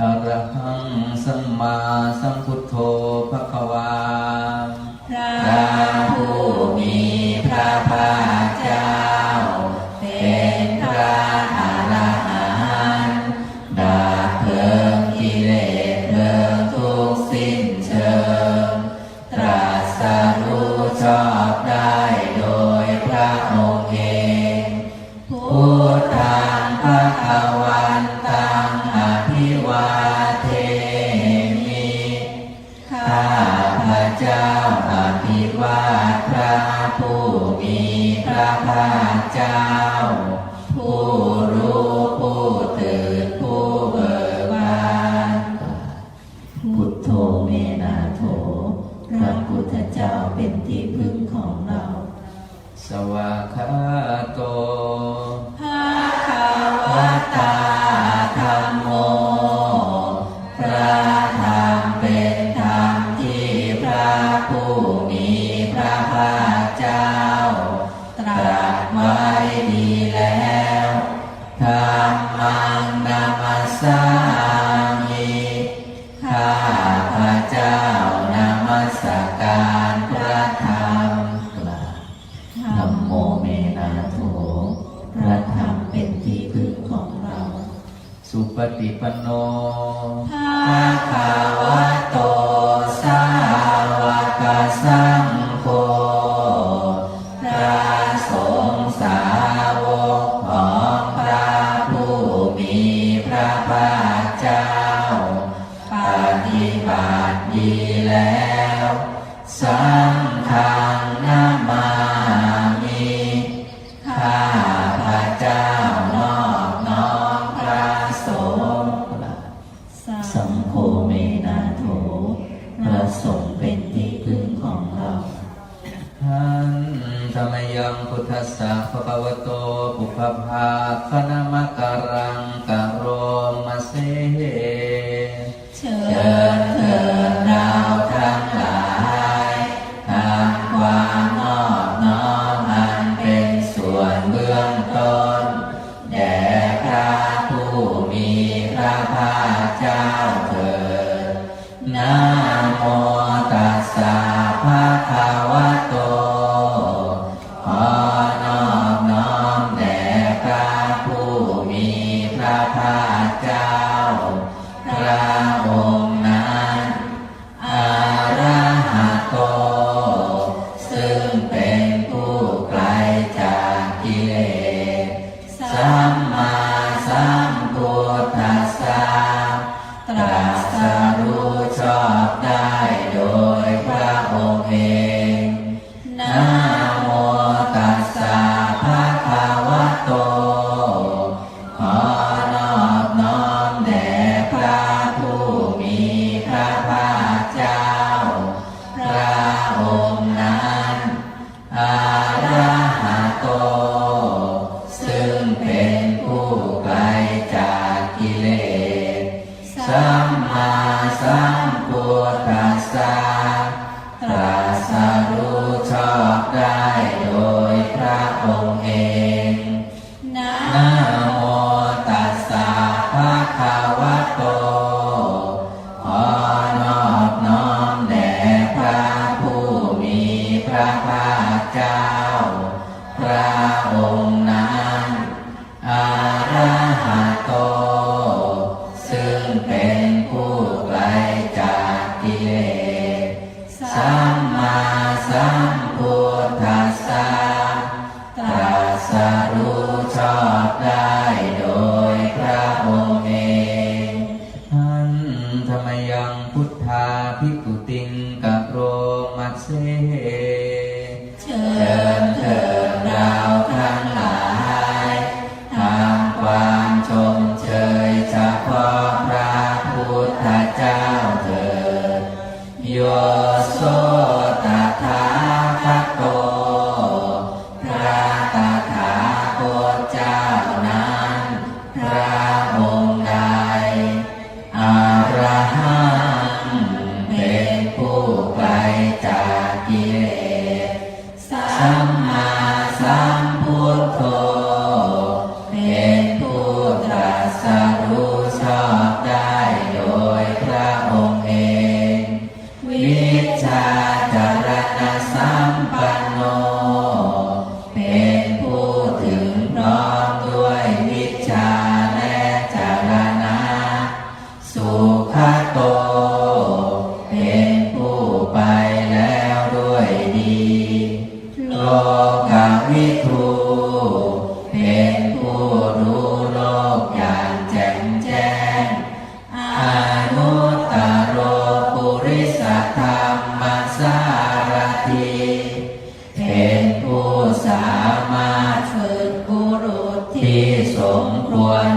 อรหังสัมมาสัมพุทโธภควา บื้องตนแด่พระผู้มีพระภาคเจ้าเถิดนา one.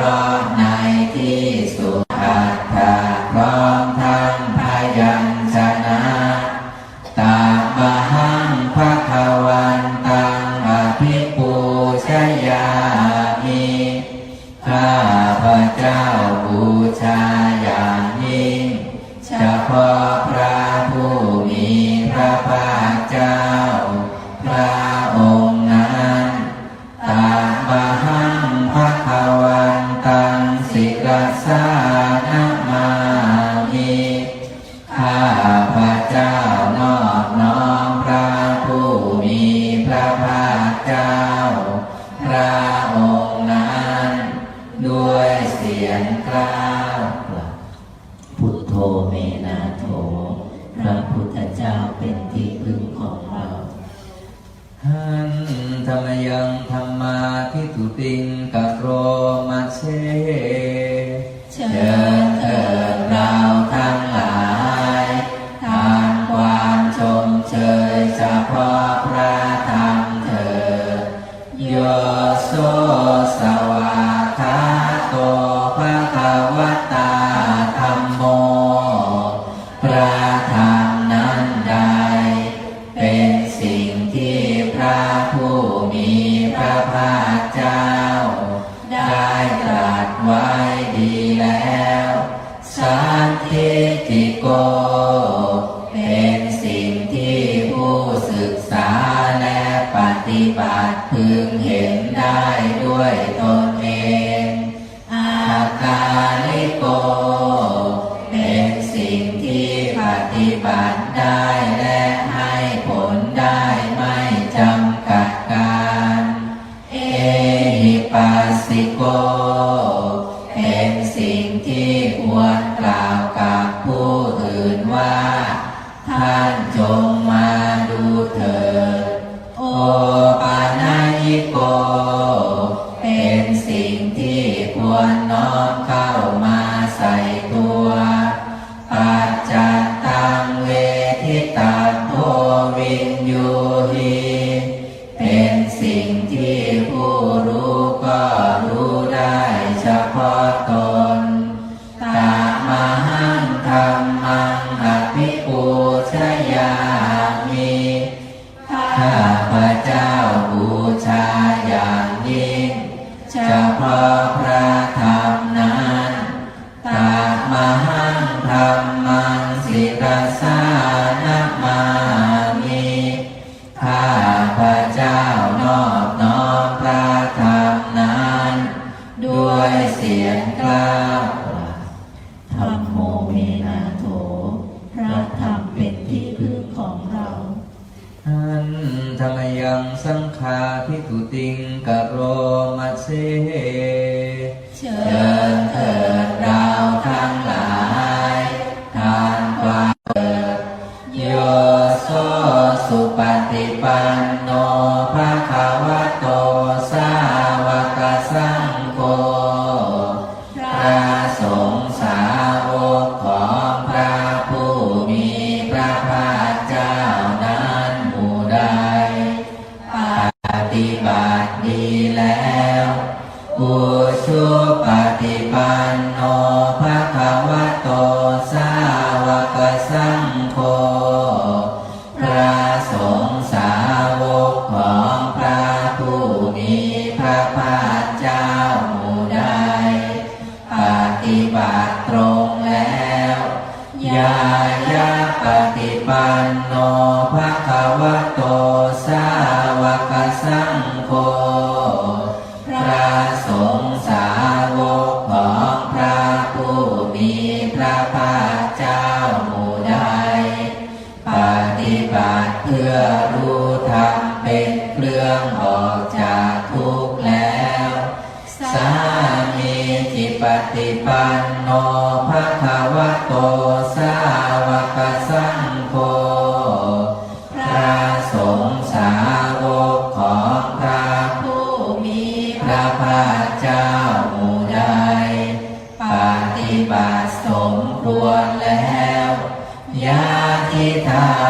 God. พุทโธเมนาโถ พระพุทธเจ้าเป็นที่พึ่งของเราหันธรรมยังธรรมาทิตุติงกัโรมาเชเจ você ิบัติตรงแล้วยายาปฏิปันโนภะคะวะโตสาวกสัง 감사합니다.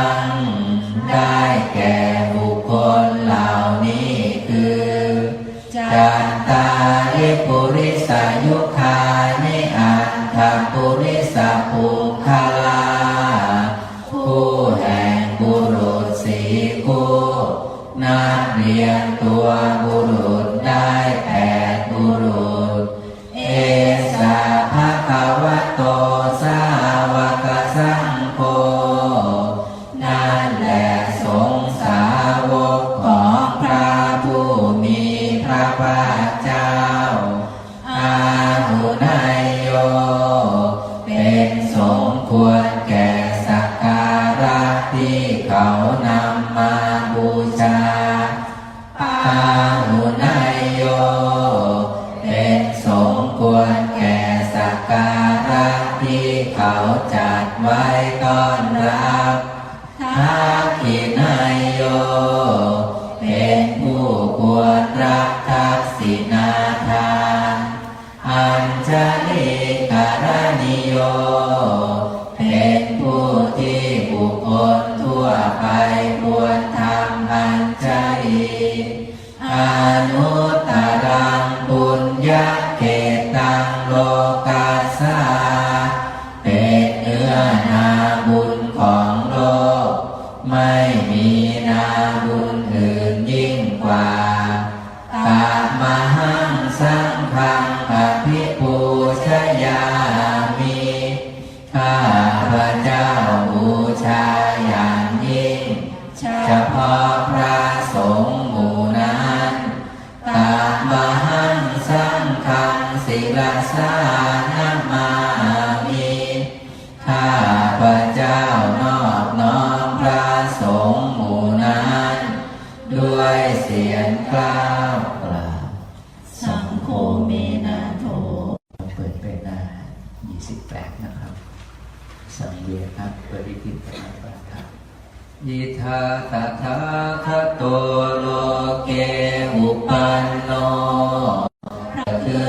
นำมาบูชาปา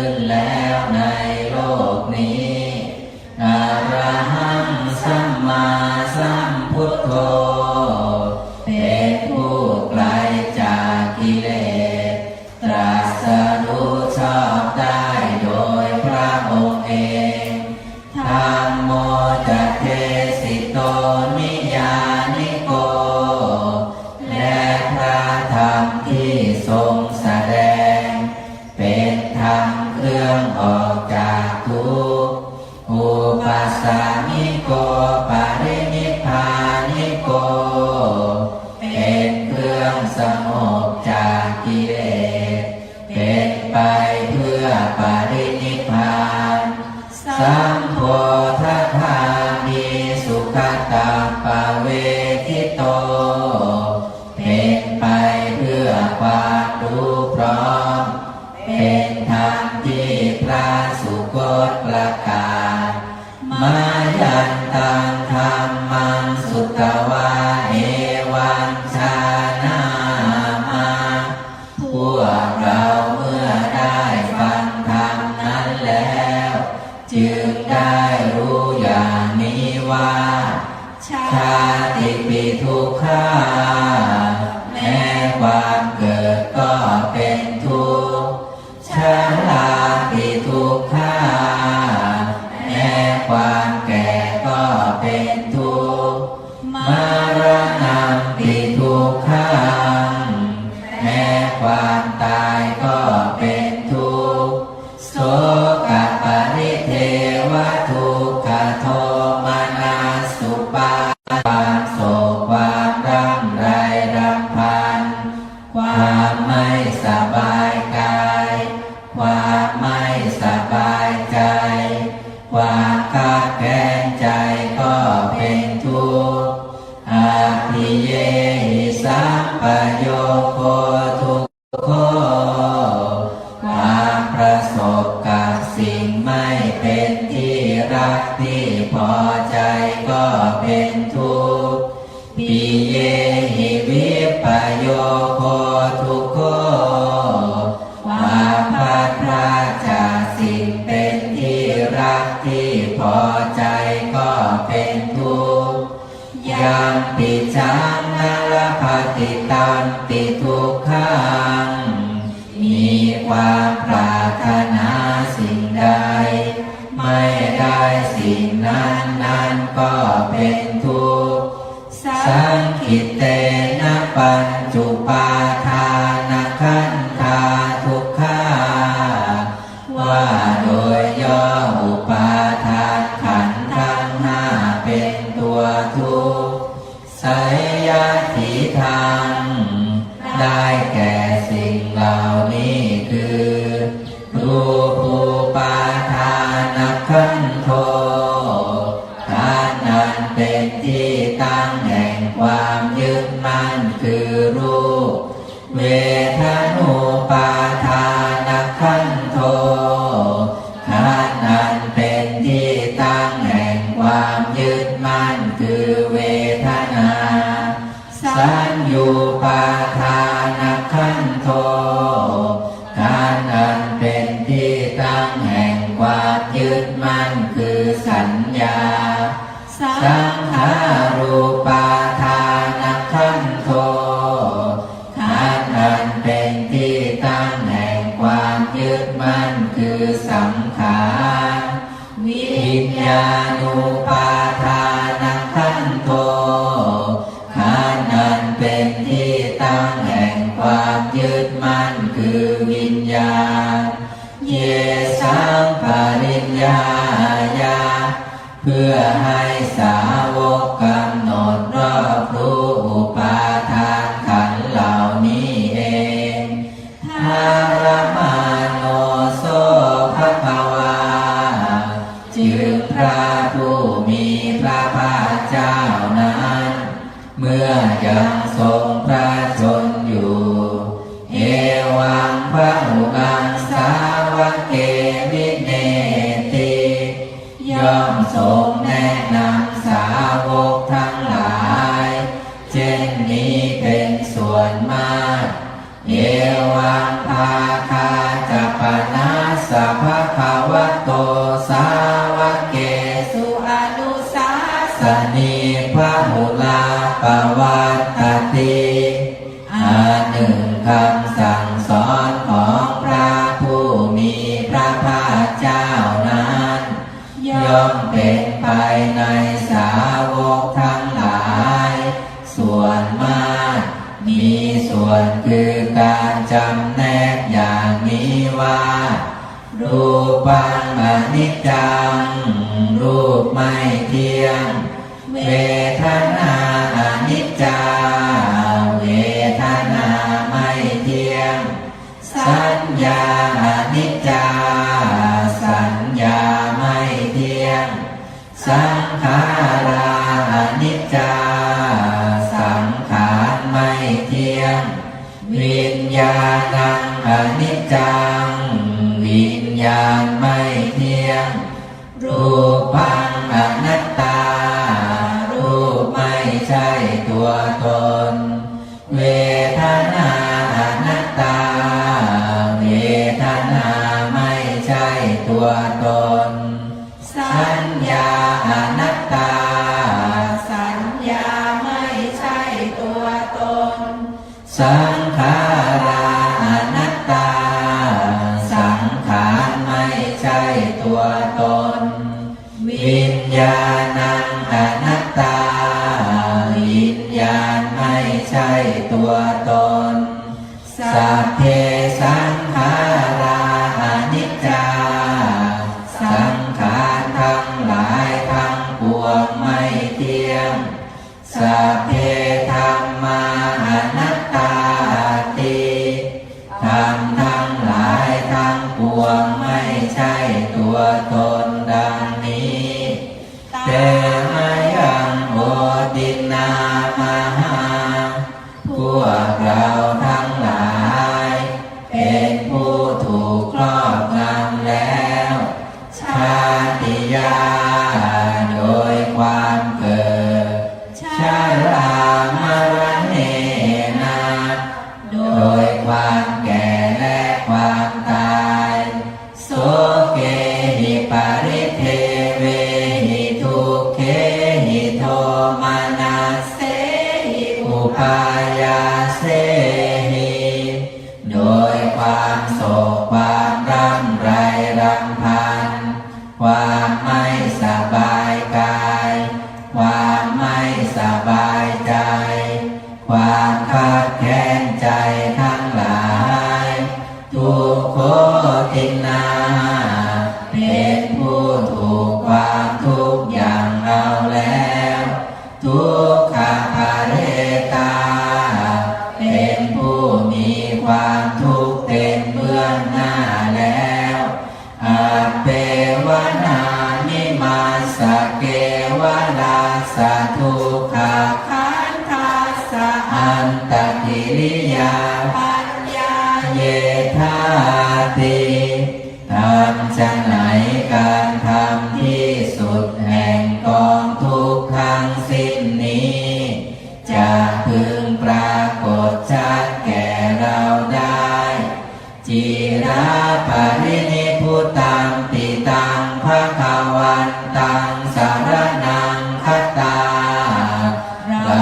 นแล้วในโลกนี้ ทะ Yeah. วิญญาณุปาทานังขันโทขันนันเป็นที่ตั้งแห่งความยึดมั่นคือวิญญาณ เยสังปริญญายา เพื่อให้ ya. Yeah.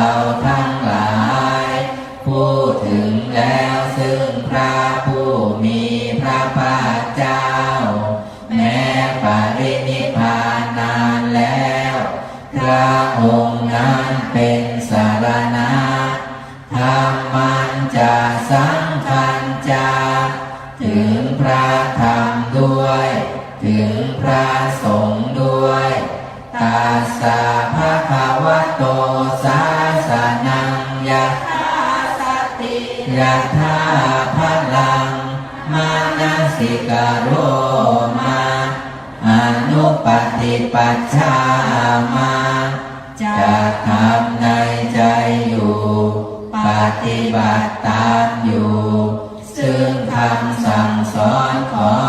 าวท ปัจฉามาจะทำในใจอยู่ ปฏิบัติตามอยู่ ซึ่งคำสั่งสอนของ